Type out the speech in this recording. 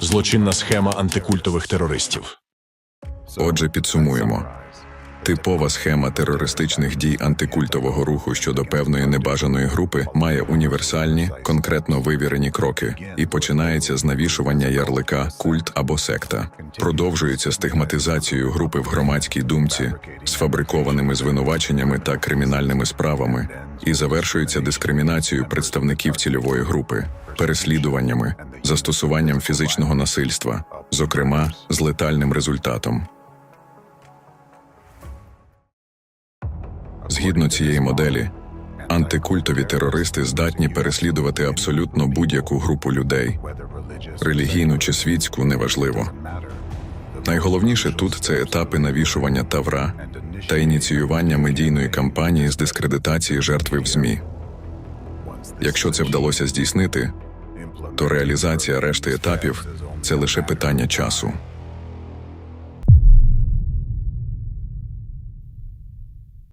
злочинна схема антикультових терористів. Отже, підсумуємо. Типова схема терористичних дій антикультового руху щодо певної небажаної групи має універсальні, конкретно вивірені кроки і починається з навішування ярлика культ або секта, продовжується стигматизацією групи в громадській думці, сфабрикованими звинуваченнями та кримінальними справами, і завершується дискримінацією представників цільової групи, переслідуваннями, застосуванням фізичного насильства, зокрема з летальним результатом. Згідно цієї моделі, антикультові терористи здатні переслідувати абсолютно будь-яку групу людей, релігійну чи світську неважливо. Найголовніше тут це етапи навішування тавра та ініціювання медійної кампанії з дискредитації жертви в ЗМІ. Якщо це вдалося здійснити, то реалізація решти етапів це лише питання часу.